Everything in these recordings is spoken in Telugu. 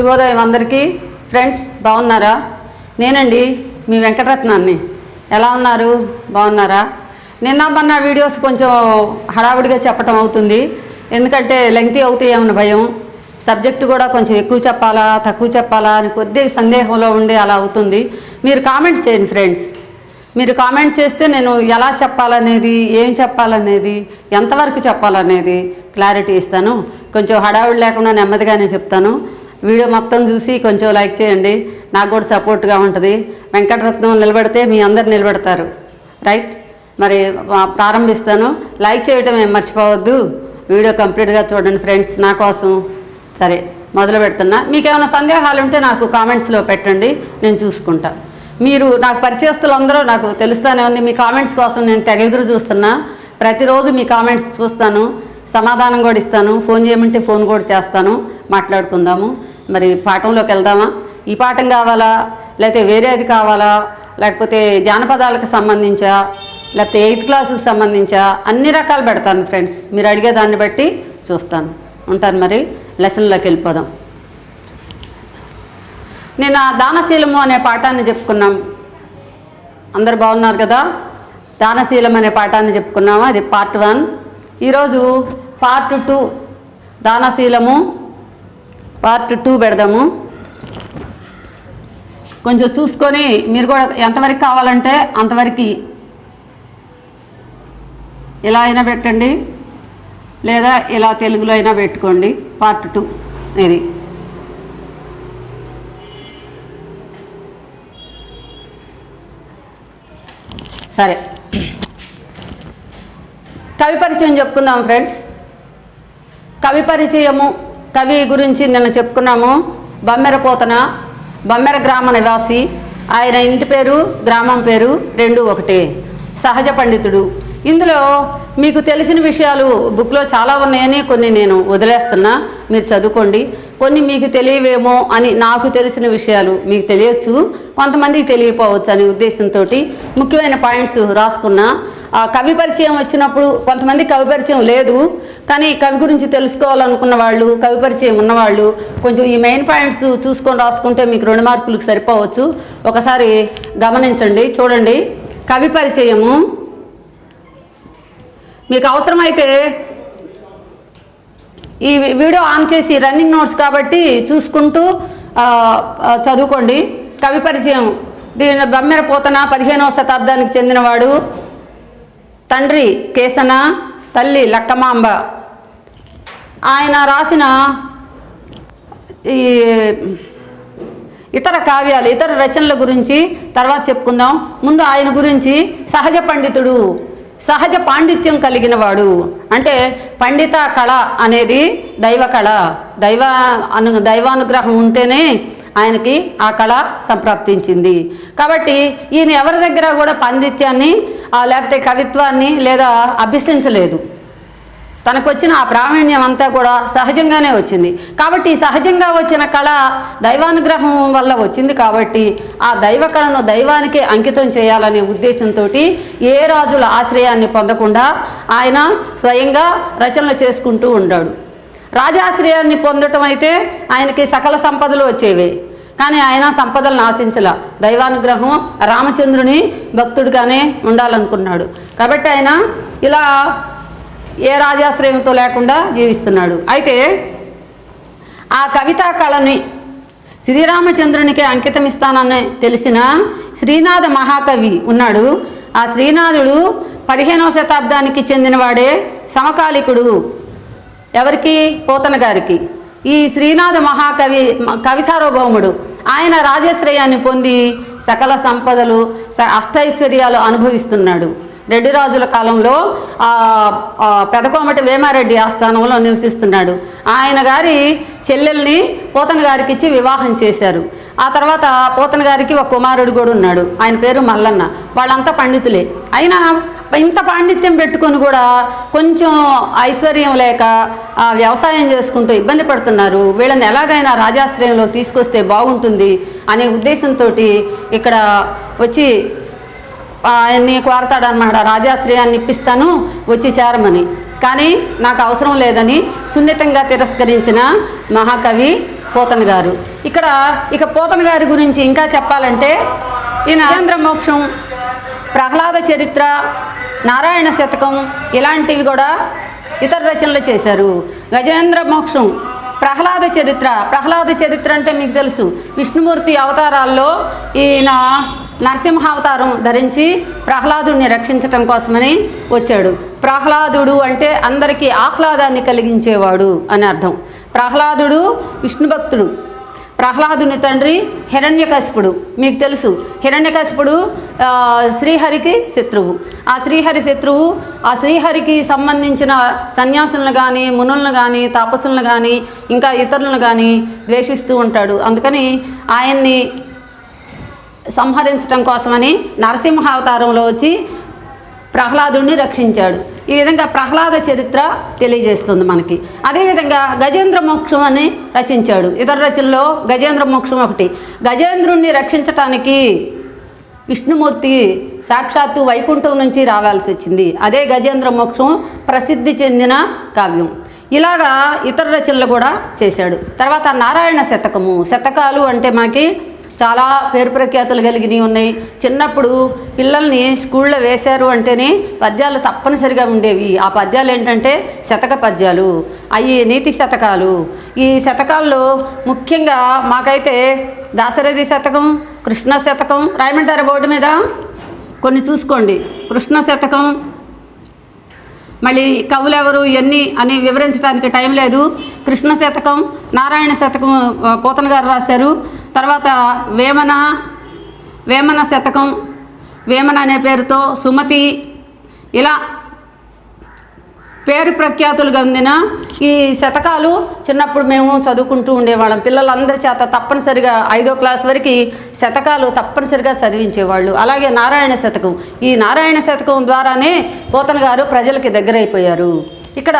శుభోదయం అందరికీ. ఫ్రెండ్స్ బాగున్నారా? నేనండి మీ వెంకటరత్నాన్ని. ఎలా ఉన్నారు? బాగున్నారా? నిన్న మొన్న వీడియోస్ కొంచెం హడావుడిగా చెప్పటం అవుతుంది. ఎందుకంటే లెంగ్తీ అవుతాయేమన్న భయం? సబ్జెక్టు కూడా కొంచెం ఎక్కువ చెప్పాలా తక్కువ చెప్పాలా అని కొద్దిగా సందేహంలో ఉండి అలా అవుతుంది. మీరు కామెంట్స్ చేయండి ఫ్రెండ్స్. మీరు కామెంట్ చేస్తే నేను ఎలా చెప్పాలనేది ఏం చెప్పాలనేది ఎంతవరకు చెప్పాలనేది క్లారిటీ ఇస్తాను. కొంచెం హడావుడి లేకుండా నెమ్మదిగానే చెప్తాను. వీడియో మొత్తం చూసి కొంచెం లైక్ చేయండి. నాకు కూడా సపోర్ట్గా ఉంటుంది. వెంకటరత్నం నిలబడితే మీ అందరు నిలబడతారు. రైట్? మరి ప్రారంభిస్తాను. లైక్ చేయటం ఏం మర్చిపోవద్దు. వీడియో కంప్లీట్గా చూడండి ఫ్రెండ్స్ నా కోసం. సరే మొదలు పెడుతున్నా. మీకు ఏమైనా సందేహాలు ఉంటే నాకు కామెంట్స్లో పెట్టండి. నేను చూసుకుంటా. మీరు నాకు పరిచయస్తులు అందరూ నాకు తెలుస్తానే ఉంది. మీ కామెంట్స్ కోసం నేను తెగ ఎదురు చూస్తున్నా. ప్రతిరోజు మీ కామెంట్స్ చూస్తాను. సమాధానం కూడా ఇస్తాను. ఫోన్ చేయమంటే ఫోన్ కూడా చేస్తాను. మాట్లాడుకుందాము. మరి పాఠంలోకి వెళ్దామా? ఈ పాఠం కావాలా? లేకపోతే వేరేది కావాలా? లేకపోతే జానపదాలకు సంబంధించా? లేకపోతే ఎయిత్ క్లాస్కి సంబంధించా? అన్ని రకాలు పెడతాను ఫ్రెండ్స్. మీరు అడిగే దాన్ని బట్టి చూస్తాను. ఉంటాను మరి. లెసన్లోకి వెళ్ళిపోదాం. నేను ఆ దానశీలము అనే పాఠాన్ని చెప్పుకున్నాం. అందరు బాగున్నారు కదా? దానశీలం అనే పాఠాన్ని చెప్పుకున్నాము? అది పార్ట్ వన్. ఈరోజు పార్ట్ టూ. దానశీలము పార్ట్ టూ పెడదాము. కొంచెం చూసుకొని మీరు కూడా ఎంతవరకు కావాలంటే అంతవరకు ఇలా అయినా పెట్టండి. లేదా ఇలా తెలుగులో అయినా పెట్టుకోండి. పార్ట్ టూ ఇది. సరే. కవి పరిచయం చెప్పుకుందాం ఫ్రెండ్స్. కవి పరిచయము కవి గురించి నిన్న చెప్పుకున్నాము. బమ్మెర పోతన బమ్మెర గ్రామ నివాసి. ఆయన ఇంటి పేరు గ్రామం పేరు రెండు ఒకటే. సహజ పండితుడు. ఇందులో మీకు తెలిసిన విషయాలు బుక్లో చాలా ఉన్నాయని కొన్ని నేను వదిలేస్తున్నా. మీరు చదువుకోండి. కొన్ని మీకు తెలియవేమో అని నాకు తెలిసిన విషయాలు మీకు తెలియచ్చు. కొంతమందికి తెలియపోవచ్చు అనే ఉద్దేశంతో ముఖ్యమైన పాయింట్స్ రాసుకున్నా. ఆ కవి పరిచయం వచ్చినప్పుడు కొంతమంది కవి పరిచయం లేదు. కానీ కవి గురించి తెలుసుకోవాలనుకున్న వాళ్ళు కవి పరిచయం ఉన్నవాళ్ళు కొంచెం ఈ మెయిన్ పాయింట్స్ చూసుకొని రాసుకుంటే మీకు రెండు మార్కులకు సరిపోవచ్చు. ఒకసారి గమనించండి చూడండి. కవి పరిచయము. మీకు అవసరమైతే ఈ వీడియో ఆన్ చేసి రన్నింగ్ నోట్స్ కాబట్టి చూసుకుంటూ చదువుకోండి. కవి పరిచయం. దీని బమ్మెర పోతన పదిహేనవ శతాబ్దానికి చెందినవాడు తండ్రి కేసన తల్లి లక్కమాంబ. ఆయన రాసిన ఈ ఇతర కావ్యాలు ఇతర రచనల గురించి తర్వాత చెప్పుకుందాం. ముందు ఆయన గురించి సహజ పండితుడు సహజ పాండిత్యం కలిగిన వాడు అంటే పండిత కళ అనేది దైవ కళ. దైవ అను దైవానుగ్రహం ఉంటేనే ఆయనకి ఆ కళ సంప్రాప్తించింది. కాబట్టి ఈయన ఎవరి దగ్గర కూడా పాండిత్యాన్ని లేకపోతే కవిత్వాన్ని లేదా అభ్యసించలేదు. తనకు వచ్చిన ఆ ప్రావీణ్యం అంతా కూడా సహజంగానే వచ్చింది. కాబట్టి ఈ సహజంగా వచ్చిన కళ దైవానుగ్రహం వల్ల వచ్చింది కాబట్టి ఆ దైవ కళను దైవానికే అంకితం చేయాలనే ఉద్దేశంతో ఏ రాజుల ఆశ్రయాన్ని పొందకుండా ఆయన స్వయంగా రచనలు చేసుకుంటూ ఉన్నాడు రాజాశ్రయాన్ని పొందటం అయితే ఆయనకి సకల సంపదలు వచ్చేవి. కానీ ఆయన సంపదలను ఆశించల దైవానుగ్రహం రామచంద్రుని భక్తుడిగానే ఉండాలనుకున్నాడు. కాబట్టి ఆయన ఇలా ఏ రాజాశ్రయంతో లేకుండా జీవిస్తున్నాడు. అయితే ఆ కవితా కళని శ్రీరామచంద్రునికి అంకితం ఇస్తానని తెలిసిన శ్రీనాథ మహాకవి ఉన్నాడు. ఆ శ్రీనాథుడు పదిహేనవ శతాబ్దానికి చెందినవాడే సమకాలికుడు. ఎవరికి? పోతన గారికి. ఈ శ్రీనాథ మహాకవి కవి సార్వభౌముడు. ఆయన రాజశ్రయాన్ని పొంది సకల సంపదలు అష్టైశ్వర్యాలు అనుభవిస్తున్నాడు. రెడ్డి రాజుల కాలంలో పెదకోమటి వేమారెడ్డి ఆస్థానంలో నివసిస్తున్నాడు. ఆయన గారి చెల్లెల్ని పోతన గారికి ఇచ్చి వివాహం చేశారు. ఆ తర్వాత పోతన గారికి ఒక కుమారుడు కూడా ఉన్నాడు. ఆయన పేరు మల్లన్న. వాళ్ళంతా పండితులే. అయినా ఇంత పాండిత్యం పెట్టుకొని కూడా కొంచెం ఐశ్వర్యం లేక వ్యవసాయం చేసుకుంటూ ఇబ్బంది పడుతున్నారు. వీళ్ళని ఎలాగైనా రాజాశ్రయంలో తీసుకొస్తే బాగుంటుంది అనే ఉద్దేశంతో ఇక్కడ వచ్చి ఆయన్ని కోరతాడనమాట రాజాశ్రయాన్ని ఇప్పిస్తాను వచ్చి చేరమని. కానీ నాకు అవసరం లేదని సున్నితంగా తిరస్కరించిన మహాకవి పోతన గారు. ఇక్కడ ఇక పోతన గారి గురించి ఇంకా చెప్పాలంటే ఈ నరేంద్ర మోక్షం ప్రహ్లాద చరిత్ర నారాయణ శతకం ఇలాంటివి కూడా ఇతర రచనలు చేశారు. గజేంద్ర మోక్షం ప్రహ్లాద చరిత్ర. ప్రహ్లాద చరిత్ర అంటే మీకు తెలుసు. విష్ణుమూర్తి అవతారాల్లో ఈయన నరసింహ అవతారం ధరించి ప్రహ్లాదుడిని రక్షించటం కోసమని వచ్చాడు. ప్రహ్లాదుడు అంటే అందరికీ ఆహ్లాదాన్ని కలిగించేవాడు అని అర్థం. ప్రహ్లాదుడు విష్ణుభక్తుడు. ప్రహ్లాదుని తండ్రి హిరణ్యకశిపుడు. మీకు తెలుసు హిరణ్యకశిపుడు శ్రీహరికి శత్రువు. ఆ శ్రీహరి శత్రువు ఆ శ్రీహరికి సంబంధించిన సన్యాసులను కానీ మునులను కానీ తాపసులను కానీ ఇంకా ఇతరులను కానీ ద్వేషిస్తూ ఉంటాడు. అందుకని ఆయన్ని సంహరించడం కోసమని నరసింహ అవతారంలో వచ్చి ప్రహ్లాదుడిని రక్షించాడు. ఈ విధంగా ప్రహ్లాద చరిత్ర తెలియజేస్తుంది మనకి. అదేవిధంగా గజేంద్ర మోక్షం అని రచించాడు. ఇతర రచనలో గజేంద్ర మోక్షం ఒకటి. గజేంద్రుణ్ణి రక్షించటానికి విష్ణుమూర్తి సాక్షాత్తు వైకుంఠం నుంచి రావాల్సి వచ్చింది. అదే గజేంద్ర మోక్షం ప్రసిద్ధి చెందిన కావ్యం. ఇలాగా ఇతర రచనలు కూడా చేశాడు. తర్వాత నారాయణ శతకము. శతకాలు అంటే మనకి చాలా పేరు ప్రఖ్యాతులు కలిగినవి ఉన్నాయి. చిన్నప్పుడు పిల్లల్ని స్కూల్లో వేశారు అంటేనే పద్యాలు తప్పనిసరిగా ఉండేవి. ఆ పద్యాలు ఏంటంటే శతక పద్యాలు. అవి నీతి శతకాలు. ఈ శతకాల్లో ముఖ్యంగా మాకైతే దాశరథి శతకం కృష్ణ శతకం రాయమంటారా బోర్డు మీద? కొన్ని చూసుకోండి. కృష్ణ శతకం మళ్ళీ కవులెవరు ఎన్ని అని వివరించడానికి టైం లేదు. కృష్ణ శతకం నారాయణ శతకం పోతన గారు రాశారు. తర్వాత వేమన వేమన శతకం వేమన అనే పేరుతో సుమతి ఇలా పేరు ప్రఖ్యాతులు అందిన ఈ శతకాలు చిన్నప్పుడు మేము చదువుకుంటూ ఉండేవాళ్ళం. పిల్లలందరి చేత తప్పనిసరిగా ఐదో క్లాస్ వరకు శతకాలు తప్పనిసరిగా చదివించేవాళ్ళు. అలాగే నారాయణ శతకం. ఈ నారాయణ శతకం ద్వారానే పోతన గారు ప్రజలకి దగ్గరైపోయారు. ఇక్కడ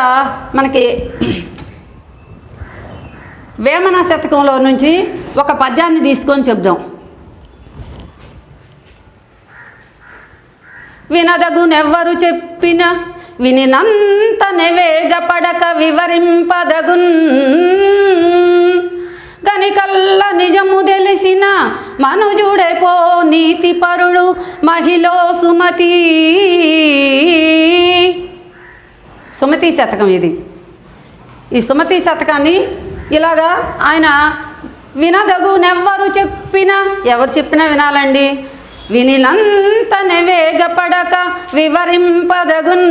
మనకి వేమన శతకంలో నుంచి ఒక పద్యాన్ని తీసుకొని చెప్దాం. వినదగునెవ్వరు చెప్పిన వినినంతనే వేగపడక వివరింపదగున్? గనికల్ల నిజము తెలిసిన మనుజుడెపో నీతి పరుడు మహిళ సుమతి. సుమతి శతకం ఇది. ఈ సుమతి శతకాన్ని ఇలాగా ఆయన వినదగునెవ్వరు చెప్పినా? ఎవరు చెప్పినా వినాలండి. వినినంతనే వేగపడక వివరింపదగున్?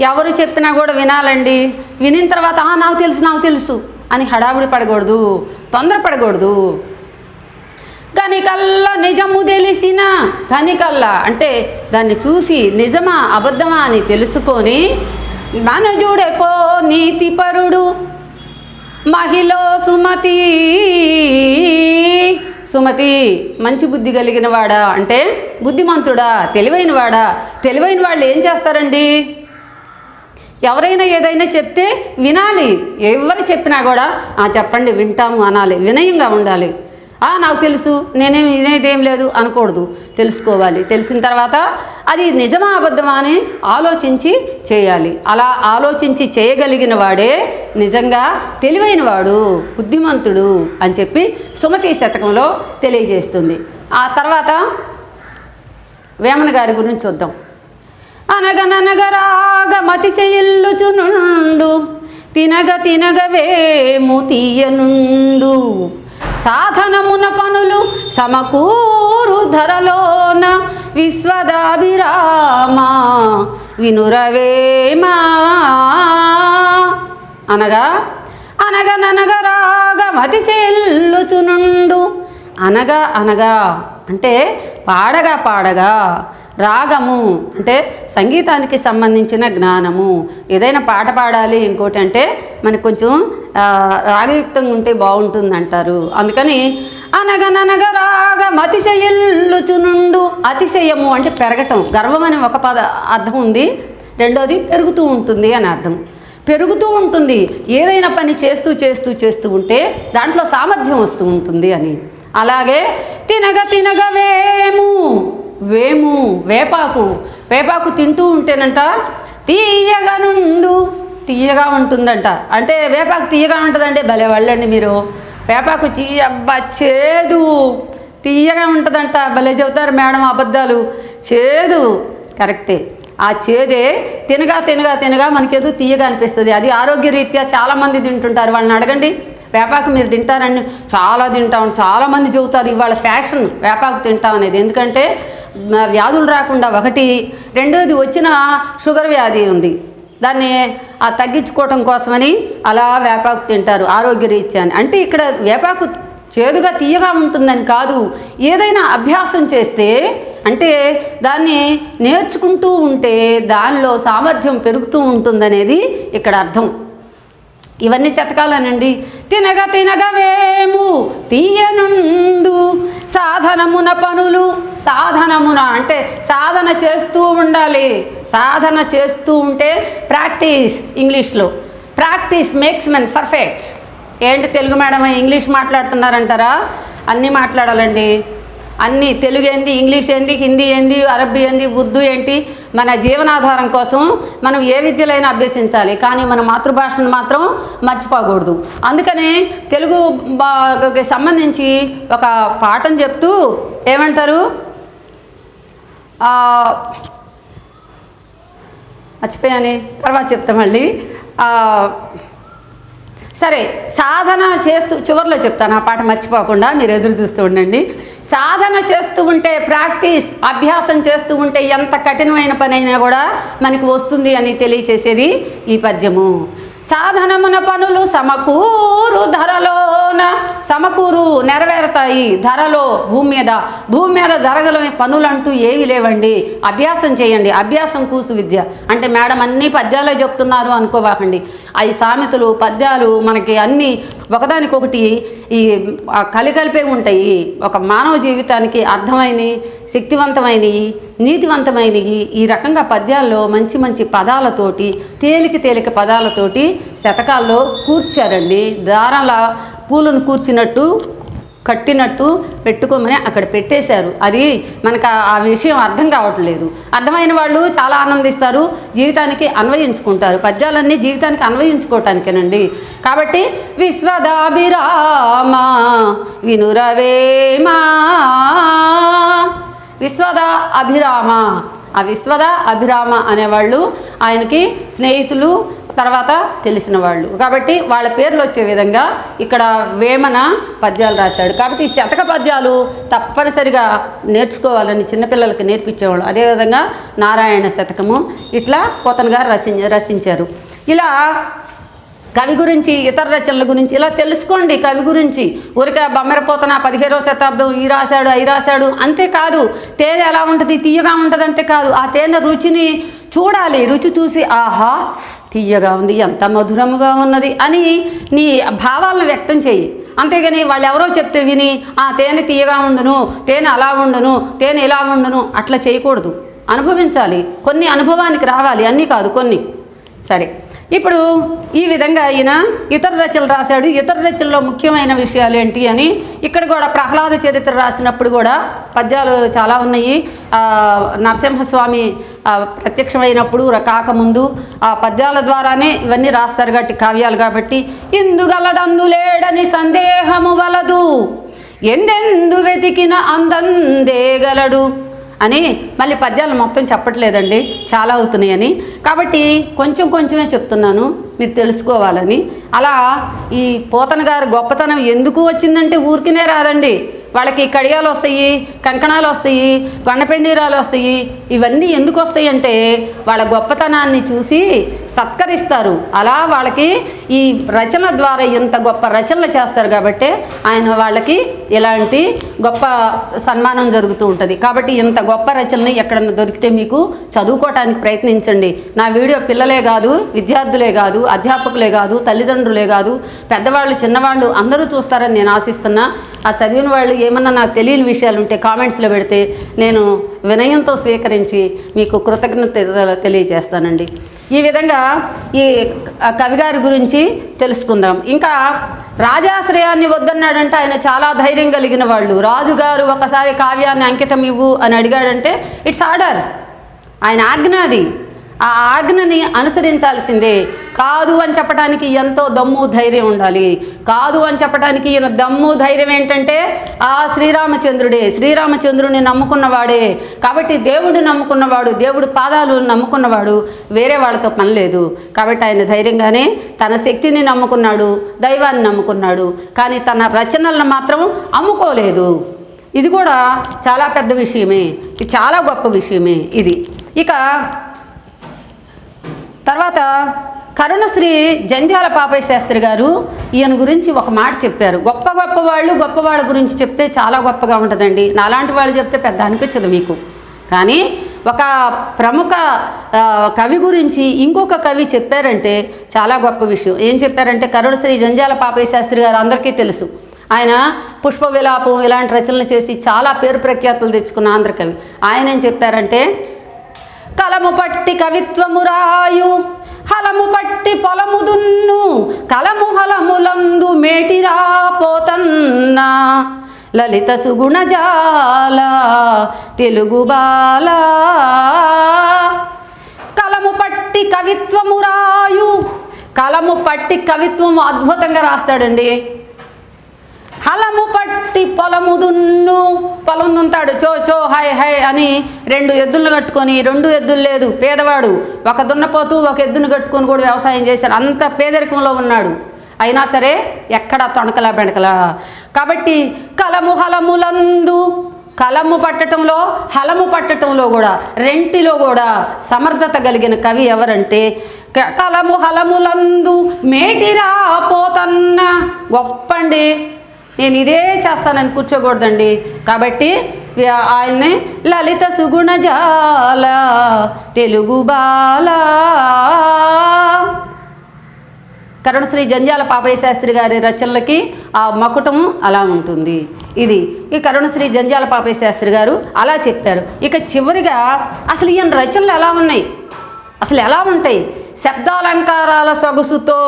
ఎవరు చెప్పినా కూడా వినాలండి. వినిన తర్వాత నాకు తెలుసు నాకు తెలుసు అని హడావుడి పడకూడదు తొందరపడకూడదు. కనికల్లా నిజము తెలిసిన కనికల్లా అంటే దాన్ని చూసి నిజమా అబద్ధమా అని తెలుసుకొని మనజుడెపో నీతిపరుడు మహిళ సుమతి సుమతి మంచి బుద్ధి కలిగిన వాడా అంటే బుద్ధిమంతుడా తెలివైన వాడా తెలివైన వాళ్ళు ఏం చేస్తారండి? ఎవరైనా ఏదైనా చెప్తే వినాలి. ఎవరు చెప్పినా కూడా "ఆ, చెప్పండి వింటాము అనాలి వినయంగా ఉండాలి. "ఆ, నాకు తెలుసు నేనేమి వినేదేం లేదు అనకూడదు. తెలుసుకోవాలి. తెలిసిన తర్వాత అది నిజమా అబద్ధమా అని ఆలోచించి చేయాలి. అలా ఆలోచించి చేయగలిగిన వాడే నిజంగా తెలివైన వాడు బుద్ధిమంతుడు అని చెప్పి సుమతి శతకంలో తెలియజేస్తుంది. ఆ తర్వాత వేమన గారి గురించి చూద్దాం. అనగననగరాగ మతిశయిల్లుచునుండు తినగ తినగవేము తీయనుండు సాధనమున పనులు సమకూరు ధరలోన విశ్వదాభిరామా వినురవేమా అనగా అనగననగరాగ మతిశెల్లుచునుండు అనగా అనగా అంటే పాడగా పాడగా రాగము అంటే సంగీతానికి సంబంధించిన జ్ఞానము. ఏదైనా పాట పాడాలి ఇంకోటి అంటే మనకు కొంచెం రాగయుక్తంగా ఉంటే బాగుంటుంది అంటారు అందుకని అనగననగ రాగం అతిశయల్లుచునుండు అతిశయము అంటే పెరగటం. గర్వం అని ఒక పద అర్థం ఉంది. రెండోది పెరుగుతూ ఉంటుంది అని అర్థం. పెరుగుతూ ఉంటుంది. ఏదైనా పని చేస్తూ చేస్తూ చేస్తూ ఉంటే దాంట్లో సామర్థ్యం వస్తూ ఉంటుంది అని. అలాగే తినగ తినగ వేము వేపాకు. వేపాకు తింటూ ఉంటేనంట తీయగా నుండు తీయగా ఉంటుందంట. అంటే వేపాకు తీయగా ఉంటుందంటే భలే వాళ్ళండి మీరు. వేపాకు తీయ అబ్బా చేదు. తీయగా ఉంటుందంట. భలే చెబుతారు మేడం అబద్ధాలు. చేదు. కరెక్టే. ఆ చేదే తినగా తినగా తినగా మనకేదో తీయగా అనిపిస్తుంది. అది ఆరోగ్య రీత్యా చాలామంది తింటుంటారు. వాళ్ళని అడగండి. వేపాకు మీరు తింటారని చాలా తింటాం. చాలామంది చెబుతారు ఇవాళ ఫ్యాషన్ వేపాకు తింటాం అనేది. ఎందుకంటే వ్యాధులు రాకుండా ఒకటి రెండోది వచ్చిన షుగర్ వ్యాధి ఉంది. దాన్ని ఆ తగ్గించుకోవటం కోసమని అలా వేపాకు తింటారు ఆరోగ్యరీత్యా అని. అంటే ఇక్కడ వేపాకు చేదుగా తీయగా ఉంటుందని కాదు. ఏదైనా అభ్యాసం చేస్తే అంటే దాన్ని నేర్చుకుంటూ ఉంటే దానిలో సామర్థ్యం పెరుగుతూ ఉంటుందనేది ఇక్కడ అర్థం. ఇవన్నీ శతకాలనండి. తినగ తినగవేము తీయనుండు సాధనమున పనులు సాధనమున అంటే సాధన చేస్తూ ఉండాలి. సాధన చేస్తూ ఉంటే ప్రాక్టీస్ ఇంగ్లీష్లో. Practice makes men perfect. ఏంటి తెలుగు మేడం ఇంగ్లీష్ మాట్లాడుతున్నారంటారా? అన్నీ మాట్లాడాలండి. అన్నీ తెలుగు ఏంది ఇంగ్లీష్ ఏంది హిందీ ఏంది అరబ్బీ ఏంది ఉర్దూ ఏంటి మన జీవనాధారం కోసం మనం ఏ విద్యలైనా అభ్యసించాలి. కానీ మన మాతృభాషను మాత్రం మర్చిపోకూడదు. అందుకని తెలుగు సంబంధించి ఒక పాఠం చెప్తూ ఏమంటారు? మర్చిపోయాను మర్చిపోయాని తర్వాత చెప్తా మళ్ళీ. సరే సాధన చేస్తూ చివరిలో చెప్తాను ఆ పాట మర్చిపోకుండా మీరు ఎదురు చూస్తూ ఉండండి. సాధన చేస్తూ ఉంటే ప్రాక్టీస్ అభ్యాసం చేస్తూ ఉంటే ఎంత కఠినమైన పని అయినా కూడా మనకి వస్తుంది అని తెలియచేసేది ఈ పద్యము. సాధనమున పనులు సమకూరు ధరలోన సమకూరు నెరవేరుతాయి ధరలో భూమి మీద. భూమి మీద జరగలేని పనులంటూ ఏవి లేవండి. అభ్యాసం చేయండి. అభ్యాసం కూసు విద్య. అంటే మేడం అన్ని పద్యాలే చెప్తున్నారు అనుకోవాకండి. అవి సామెతలు పద్యాలు మనకి అన్నీ ఒకదానికొకటి ఈ కలికలిపే ఉంటాయి. ఒక మానవ జీవితానికి అర్థమైనవి శక్తివంతమైనవి నీతివంతమైనవి ఈ రకంగా పద్యాల్లో మంచి మంచి పదాలతోటి తేలిక తేలిక పదాలతోటి శతకాల్లో కూర్చారండి. దారాల పూలను కూర్చినట్టు కట్టినట్టు పెట్టుకోమని అక్కడ పెట్టేశారు. అది మనకు ఆ- విషయం అర్థం కావట్లేదు. అర్థమైన వాళ్ళు చాలా ఆనందిస్తారు జీవితానికి అన్వయించుకుంటారు. పద్యాలన్నీ జీవితానికి అన్వయించుకోవటానికేనండి. కాబట్టి విశ్వదాభిరామ వినురవేమా విశ్వద అభిరామ. ఆ విశ్వద అభిరామ అనేవాళ్ళు ఆయనకి స్నేహితులు తర్వాత తెలిసిన వాళ్ళు కాబట్టి వాళ్ళ పేర్లు వచ్చే విధంగా ఇక్కడ వేమన పద్యాలు రాశాడు. కాబట్టి ఈ శతక పద్యాలు తప్పనిసరిగా నేర్చుకోవాలని చిన్నపిల్లలకి నేర్పించేవాళ్ళు. అదేవిధంగా నారాయణ శతకము ఇట్లా కోతన్ గారు రచించారు. ఇలా కవి గురించి ఇతర రచనల గురించి ఇలా తెలుసుకోండి కవి గురించి. ఊరికే బమ్మెరపోతన పదిహేడవ శతాబ్దం ఈ రాశాడు అయి రాశాడు అంతేకాదు తేనె ఎలా ఉంటుంది? తీయగా ఉంటుంది కాదు. ఆ తేనె రుచిని చూడాలి రుచి చూసి ఆహా తీయగా ఉంది ఎంత మధురముగా ఉన్నది అని నీ భావాలను వ్యక్తం చేయి. అంతేగాని వాళ్ళు ఎవరో చెప్తే విని ఆ తేనె తీయగా ఉండను తేనె అలా ఉండను తేనె ఇలా ఉండను అట్లా చేయకూడదు. అనుభవించాలి. కొన్ని అనుభవానికి రావాలి అన్నీ కాదు కొన్ని. సరే. ఇప్పుడు ఈ విధంగా ఈయన ఇతర రచనలు రాశాడు. ఇతర రచనలో ముఖ్యమైన విషయాలు ఏంటి అని ఇక్కడ కూడా ప్రహ్లాద చరిత్ర రాసినప్పుడు కూడా పద్యాలు చాలా ఉన్నాయి. నరసింహస్వామి ప్రత్యక్షమైనప్పుడు కాకముందు ఆ పద్యాల ద్వారానే ఇవన్నీ రాస్తారు కాబట్టి కావ్యాలు కాబట్టి. ఇందుగలడందు లేడని సందేహము వలదు. ఎందెందు వెతికిన అందందేగలడు అని మళ్ళీ పద్యాలు మొత్తం చెప్పట్లేదండి. చాలా అవుతున్నాయని. కాబట్టి కొంచెం కొంచెమే చెప్తున్నాను. మీరు తెలుసుకోవాలని. అలా ఈ పోతన గారు గొప్పతనం ఎందుకు వచ్చిందంటే ఊరికినే రాదండి. వాళ్ళకి కడియాలు వస్తాయి కంకణాలు వస్తాయి గొండపెండీరాలు వస్తాయి. ఇవన్నీ ఎందుకు వస్తాయి అంటే వాళ్ళ గొప్పతనాన్ని చూసి సత్కరిస్తారు. అలా వాళ్ళకి ఈ రచన ద్వారా ఇంత గొప్ప రచనలు చేస్తారు కాబట్టి ఆయన వాళ్ళకి ఇలాంటి గొప్ప సన్మానం జరుగుతూ ఉంటుంది. కాబట్టి ఇంత గొప్ప రచనని ఎక్కడన్నా దొరికితే మీకు చదువుకోవటానికి ప్రయత్నించండి. నా వీడియో పిల్లలే కాదు విద్యార్థులే కాదు అధ్యాపకులే కాదు తల్లిదండ్రులే కాదు పెద్దవాళ్ళు చిన్నవాళ్ళు అందరూ చూస్తారని నేను ఆశిస్తున్నా. ఆ చదివిన వాళ్ళు ఏమన్నా నాకు తెలియని విషయాలు ఉంటే కామెంట్స్లో పెడితే నేను వినయంతో స్వీకరించి మీకు కృతజ్ఞత తెలియజేస్తానండి. ఈ విధంగా ఈ కవిగారి గురించి తెలుసుకుందాం. ఇంకా రాజాశ్రయాన్ని వద్దన్నాడంటే ఆయన చాలా ధైర్యం కలిగిన వాళ్ళు. రాజుగారు ఒకసారి కావ్యాన్ని అంకితం ఇవ్వు అని అడిగాడంటే ఇట్స్ ఆర్డర్ ఆయన ఆజ్ఞ అది. ఆ ఆజ్ఞని అనుసరించాల్సిందే. కాదు అని చెప్పడానికి ఎంతో దమ్ము ధైర్యం ఉండాలి. కాదు అని చెప్పడానికి ఈయన దమ్ము ధైర్యం ఏంటంటే ఆ శ్రీరామచంద్రుడే. శ్రీరామచంద్రుని నమ్ముకున్నవాడే. కాబట్టి దేవుడిని నమ్ముకున్నవాడు దేవుడు పాదాలు నమ్ముకున్నవాడు వేరే వాళ్ళతో పని లేదు. కాబట్టి ఆయన ధైర్యంగానే తన శక్తిని నమ్ముకున్నాడు దైవాన్ని నమ్ముకున్నాడు. కానీ తన రచనలను మాత్రం అమ్ముకోలేదు. ఇది కూడా చాలా పెద్ద విషయమే. ఇది చాలా గొప్ప విషయమే ఇది. ఇక తర్వాత కరుణశ్రీ జంధ్యాల పాపయ్య శాస్త్రి గారు ఈయన గురించి ఒక మాట చెప్పారు. గొప్ప గొప్ప వాళ్ళు గొప్ప వాళ్ళ గురించి చెప్తే చాలా గొప్పగా ఉంటుందండి. నాలాంటి వాళ్ళు చెప్తే పెద్ద అనిపించదు మీకు. కానీ ఒక ప్రముఖ కవి గురించి ఇంకొక కవి చెప్పారంటే చాలా గొప్ప విషయం. ఏం చెప్పారంటే కరుణశ్రీ జంజాల పాపయ్య శాస్త్రి గారు అందరికీ తెలుసు. ఆయన పుష్ప విలాపం ఇలాంటి రచనలు చేసి చాలా పేరు ప్రఖ్యాతులు తెచ్చుకున్న ఆంధ్ర కవి ఆయన ఏం చెప్పారంటే కలము పట్టి కవిత్వము రాయు హలము పట్టి పొలము దున్ను కలము హలములందు మేటిరా పోతన్న. లలిత సుగుణజాల తెలుగు బాల. కలము పట్టి కవిత్వము రాయు కలము పట్టి కవిత్వము అద్భుతంగా రాస్తాడండి. హలము పట్టి పొలము దున్ను పొలం దున్తాడు చో చో హాయ్ హాయ్ అని రెండు ఎద్దులను కట్టుకొని రెండు ఎద్దులు లేదు పేదవాడు. ఒక దున్నపోతూ ఒక ఎద్దును కట్టుకొని కూడా వ్యవసాయం చేశారు అంత పేదరికంలో ఉన్నాడు. అయినా సరే ఎక్కడ తొణకలా బెణకలా కాబట్టి కలము హలములందు కలము పట్టటంలో హలము పట్టటంలో కూడా రెంటిలో కూడా సమర్థత కలిగిన కవి ఎవరంటే క- కలము హలములందు మేటిరా పోతన్న గొప్పండి. నేను ఇదే చేస్తానని కూర్చోకూడదండి. కాబట్టి ఆయన్ని లలిత సుగుణజాల తెలుగు బాల. కరుణశ్రీ జంజాల పాపయ్య శాస్త్రి గారి రచనలకి ఆ మకుటము అలా ఉంటుంది. ఇది ఈ కరుణశ్రీ జంజాల పాపయ్య శాస్త్రి గారు అలా చెప్పారు. ఇక చివరిగా అసలు ఈయన రచనలు ఎలా ఉన్నాయి? అసలు ఎలా ఉంటాయి? శబ్దాలంకారాల సొగసుతో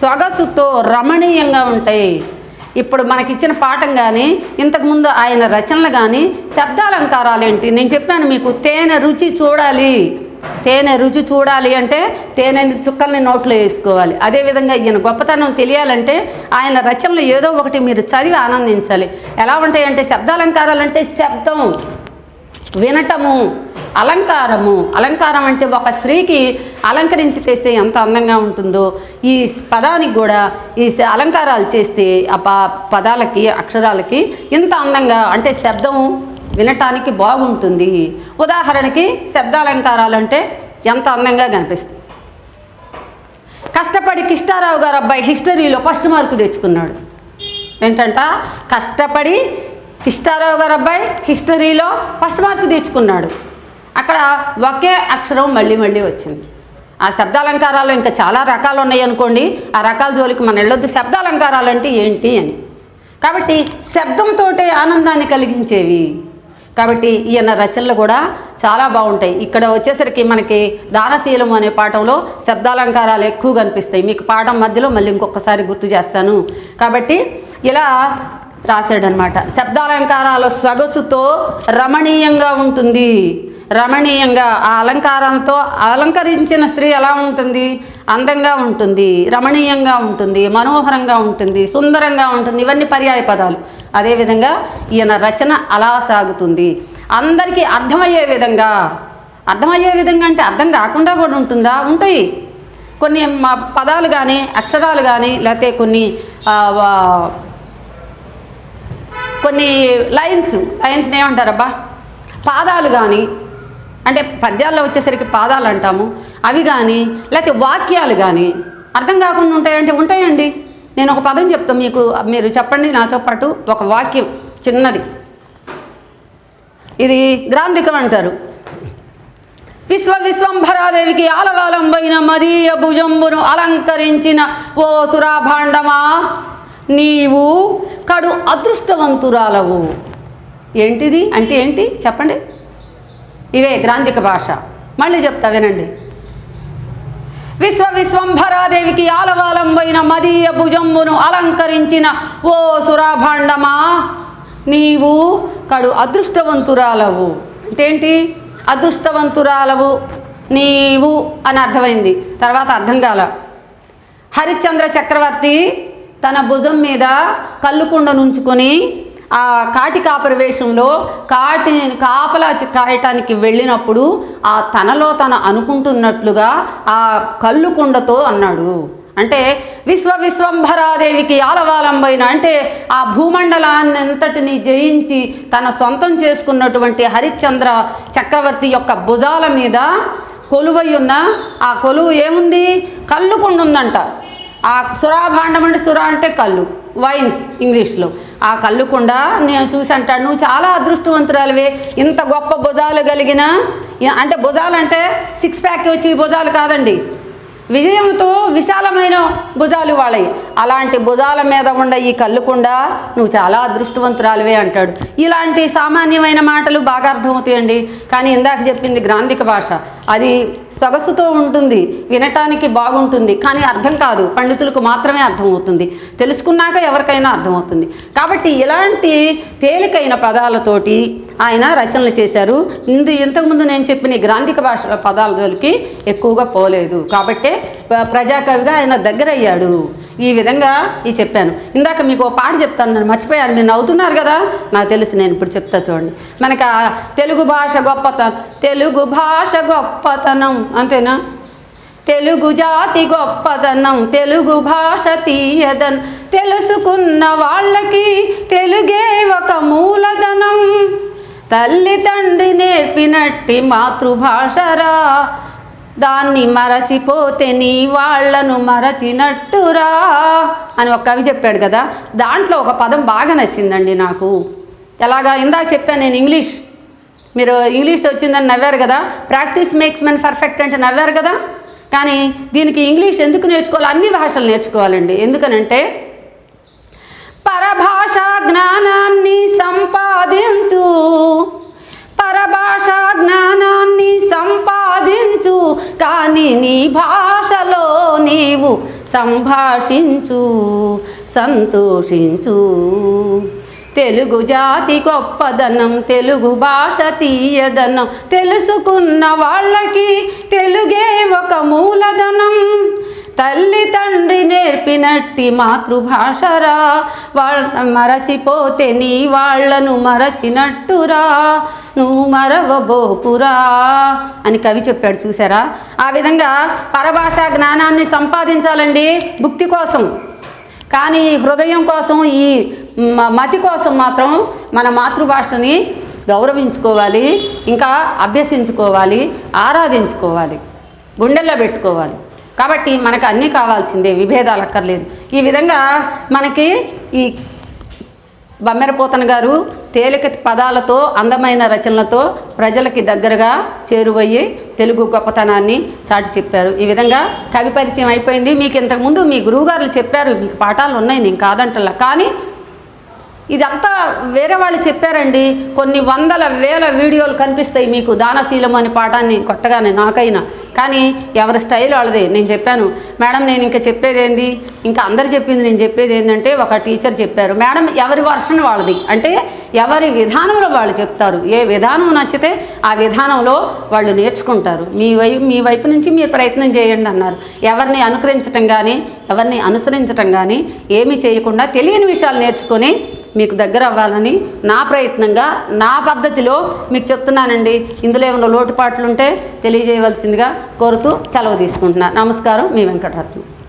సొగసుతో రమణీయంగా ఉంటాయి. ఇప్పుడు మనకిచ్చిన పాఠం కానీ ఇంతకుముందు ఆయన రచనలు కానీ శబ్దాలంకారాలు ఏంటి నేను చెప్పాను మీకు తేనె రుచి చూడాలి. తేనె రుచి చూడాలి అంటే తేనె చుక్కల్ని నోట్లో వేసుకోవాలి. అదేవిధంగా ఈయన గొప్పతనం తెలియాలంటే ఆయన రచనలు ఏదో ఒకటి మీరు చదివి ఆనందించాలి. ఎలా ఉంటాయంటే శబ్దాలంకారాలు అంటే శబ్దం. వినటము అలంకారము. అలంకారం అంటే ఒక స్త్రీకి అలంకరించి తెస్తే ఎంత అందంగా ఉంటుందో ఈ పదానికి కూడా ఈ అలంకారాలు చేస్తే ఆ పదాలకి అక్షరాలకి ఇంత అందంగా అంటే శబ్దం వినటానికి బాగుంటుంది. ఉదాహరణకి శబ్దాలంకారాలు అంటే ఎంత అందంగా కనిపిస్తుంది. కష్టపడి కిష్టారావు గారు అబ్బాయి హిస్టరీలో ఫస్ట్ మార్కు తెచ్చుకున్నాడు. ఏంటంట? కష్టపడి కిష్టారావు గారు అబ్బాయి హిస్టరీలో ఫస్ట్ మార్కు తెచ్చుకున్నాడు అక్కడ ఒకే అక్షరం మళ్ళీ మళ్ళీ వచ్చింది. ఆ శబ్దాలంకారాలు ఇంకా చాలా రకాలు ఉన్నాయి అనుకోండి ఆ రకాల జోలికి మన వెళ్ళొద్దు. శబ్దాలంకారాలు అంటే ఏంటి అని. కాబట్టి శబ్దంతో ఆనందాన్ని కలిగించేవి. కాబట్టి ఈయన రచనలు కూడా చాలా బాగుంటాయి. ఇక్కడ వచ్చేసరికి మనకి దానశీలం అనే పాఠంలో శబ్దాలంకారాలు ఎక్కువ కనిపిస్తాయి మీకు పాఠం మధ్యలో మళ్ళీ ఇంకొకసారి గుర్తు చేస్తాను. కాబట్టి ఇలా రాశాడనమాట. శబ్దాలంకారాలు సొగసుతో రమణీయంగా ఉంటుంది. రమణీయంగా ఆ అలంకారంతో అలంకరించిన స్త్రీ ఎలా ఉంటుంది? అందంగా ఉంటుంది రమణీయంగా ఉంటుంది మనోహరంగా ఉంటుంది సుందరంగా ఉంటుంది ఇవన్నీ పర్యాయ పదాలు. అదేవిధంగా ఈయన రచన అలా సాగుతుంది. అందరికీ అర్థమయ్యే విధంగా అర్థమయ్యే విధంగా అంటే అర్థం కాకుండా కూడా ఉంటుందా? ఉంటాయి. కొన్ని మా పదాలు కానీ అక్షరాలు కానీ లేకపోతే కొన్ని వా- కొన్ని లైన్స్ లైన్స్ని ఏమంటారబ్బా పాదాలు కానీ అంటే పద్యాల్లో వచ్చేసరికి పాదాలు అంటాము. అవి కానీ లేకపోతే వాక్యాలు కానీ అర్థం కాకుండా ఉంటాయంటే ఉంటాయండి. నేను ఒక పదం చెప్తాను మీకు మీరు చెప్పండి నాతో పాటు ఒక వాక్యం చిన్నది. ఇది గ్రాంధికం అంటారు. విశ్వ విశ్వంభరాదేవికి ఆలవాలంబైన మదీయ భుజంబును అలంకరించిన ఓ సురాభాండమా? నీవు కడు అదృష్టవంతురాలవు. ఏంటిది? అంటే ఏంటి? చెప్పండి. ఇవే గ్రాంధిక భాష. మళ్ళీ చెప్తా వినండి. విశ్వ విశ్వంభరాదేవికి ఆలవాలంబైన మదీయ భుజంబును అలంకరించిన ఓ సురాభాండమా? నీవు కడు అదృష్టవంతురాలవు. అంటే ఏంటి? అదృష్టవంతురాలవు. నీవు అని అర్థమైంది. తర్వాత అర్థం కాల. హరిశ్చంద్ర చక్రవర్తి తన భుజం మీద కళ్ళుకుండ నుంచుకొని ఆ కాటి కాపరి వేషంలో కాటి కాపలా కాయటానికి వెళ్ళినప్పుడు ఆ తనలో తను అనుకుంటున్నట్లుగా ఆ కళ్ళుకుండతో అన్నాడు. అంటే విశ్వ విశ్వంభరాదేవికి ఆలవాలంబైన అంటే ఆ భూమండలాన్ని అంతటిని జయించి తన సొంతం చేసుకున్నటువంటి హరిశ్చంద్ర చక్రవర్తి యొక్క భుజాల మీద కొలువై ఉన్న ఆ కొలువు ఏముంది? కళ్ళుకుండుందంట ఆ సురాభాండం అంటే సుర అంటే కళ్ళు వైన్స్ ఇంగ్లీష్లో. ఆ కళ్ళుకుండా నేను చూసి అంటాడు నువ్వు చాలా అదృష్టవంతురాలివే. ఇంత గొప్ప భుజాలు కలిగిన అంటే భుజాలు అంటే సిక్స్ ప్యాక్ వచ్చి భుజాలు కాదండి. విజయంతో విశాలమైన భుజాలు వాళ్ళవి అలాంటి భుజాల మీద ఉండ ఈ కళ్ళుకుండా నువ్వు చాలా అదృష్టవంతురాలివే అంటాడు. ఇలాంటి సామాన్యమైన మాటలు బాగా అర్థమవుతాయండి. కానీ ఇందాక చెప్పింది గ్రాంధిక భాష. అది సొగసుతో ఉంటుంది వినటానికి బాగుంటుంది కానీ అర్థం కాదు. పండితులకు మాత్రమే అర్థమవుతుంది. తెలుసుకున్నాక ఎవరికైనా అర్థమవుతుంది. కాబట్టి ఇలాంటి తేలికైన పదాలతోటి ఆయన రచనలు చేశారు. ఇందు ఇంతకుముందు నేను చెప్పిన గ్రాంధిక భాష పదాలకి ఎక్కువగా పోలేదు. కాబట్టే ప్రజాకవిగా ఆయన దగ్గరయ్యాడు. ఈ విధంగా ఈ చెప్పాను. ఇందాక మీకు ఓ పాట చెప్తాను నేను మర్చిపోయాను. మీరు నవ్వుతున్నారు కదా? నాకు తెలుసు నేను ఇప్పుడు చెప్తా చూడండి. మనకు తెలుగు భాష గొప్పతనం తెలుగు భాష గొప్పతనం అంతేనా? తెలుగు జాతి గొప్పదనం తెలుగు భాష తీయదన్ తెలుసుకున్న వాళ్ళకి తెలుగే ఒక మూలధనం. తల్లి తండ్రి నేర్పినట్టి మాతృభాషరా. దాన్ని మరచిపోతే నీ వాళ్ళను మరచినట్టురా అని ఒక కవి చెప్పాడు కదా. దాంట్లో ఒక పదం బాగా నచ్చిందండి నాకు. ఎలాగా? ఇందాక చెప్పాను నేను ఇంగ్లీష్. మీరు ఇంగ్లీష్ వచ్చిందని నవ్వారు కదా. ప్రాక్టీస్ మేక్స్ మెన్ పర్ఫెక్ట్ అంటే నవ్వారు కదా. కానీ దీనికి ఇంగ్లీష్ ఎందుకు నేర్చుకోవాలి? అన్ని భాషలు నేర్చుకోవాలండి. ఎందుకనంటే పరభాషా జ్ఞానాన్ని సంపాదించు. పరభాషా జ్ఞానాన్ని సంపాదించు కానీ నీ భాషలో నీవు సంభాషించు సంతోషించు. తెలుగు జాతి గొప్పదనం తెలుగు భాష తీయదనం తెలుసుకున్న వాళ్ళకి తెలుగే ఒక మూలధనం. తల్లి తండ్రి నేర్పినట్టి మాతృభాషరా. వాళ్ళ మరచిపోతే నీ వాళ్ళను మరచినట్టురా. నువ్వు మరవబోకురా అని కవి చెప్పాడు చూసారా ఆ విధంగా పరభాషా జ్ఞానాన్ని సంపాదించాలండి భుక్తి కోసం. కానీ హృదయం కోసం ఈ మ- మతి కోసం మాత్రం మన మాతృభాషని గౌరవించుకోవాలి ఇంకా అభ్యసించుకోవాలి ఆరాధించుకోవాలి గుండెల్లో పెట్టుకోవాలి. కాబట్టి మనకు అన్నీ కావాల్సిందే విభేదాలు అక్కర్లేదు. ఈ విధంగా మనకి ఈ బమ్మెరపోతన గారు తేలిక పదాలతో అందమైన రచనలతో ప్రజలకి దగ్గరగా చేరువయ్యి తెలుగు గొప్పతనాన్ని చాటి చెప్పారు. ఈ విధంగా కవి పరిచయం అయిపోయింది. మీకు ఇంతకుముందు మీ గురువుగారులు చెప్పారు మీకు పాఠాలు ఉన్నాయి నేను కాదంటలా. కానీ ఇదంతా వేరే వాళ్ళు చెప్పారండి. కొన్ని వందల వేల వీడియోలు కనిపిస్తాయి మీకు. దానశీలం అనే పాఠాన్ని కొట్టగానే నాకైనా. కానీ ఎవరి స్టైల్ వాళ్ళదే. నేను చెప్పాను. మేడం నేను ఇంకా చెప్పేది ఏంది? ఇంకా అందరు చెప్పింది నేను చెప్పేది ఏంటంటే ఒక టీచర్ చెప్పారు. మేడం ఎవరి వర్షన్ వాళ్ళది? అంటే ఎవరి విధానంలో వాళ్ళు చెప్తారు. ఏ విధానం నచ్చితే ఆ విధానంలో వాళ్ళు నేర్చుకుంటారు. మీ వైపు మీ వైపు నుంచి మీరు ప్రయత్నం చేయండి అన్నారు. ఎవరిని అనుకరించటం కానీ ఎవరిని అనుసరించటం కానీ ఏమీ చేయకుండా తెలియని విషయాలు నేర్చుకొని మీకు దగ్గర అవ్వాలని నా ప్రయత్నంగా నా పద్ధతిలో మీకు చెప్తున్నానండి. ఇందులో ఏమైనా లోటుపాట్లు ఉంటే తెలియజేయవలసిందిగా కోరుతూ సెలవు తీసుకుంటున్నా. నమస్కారం మీ వెంకటరత్నం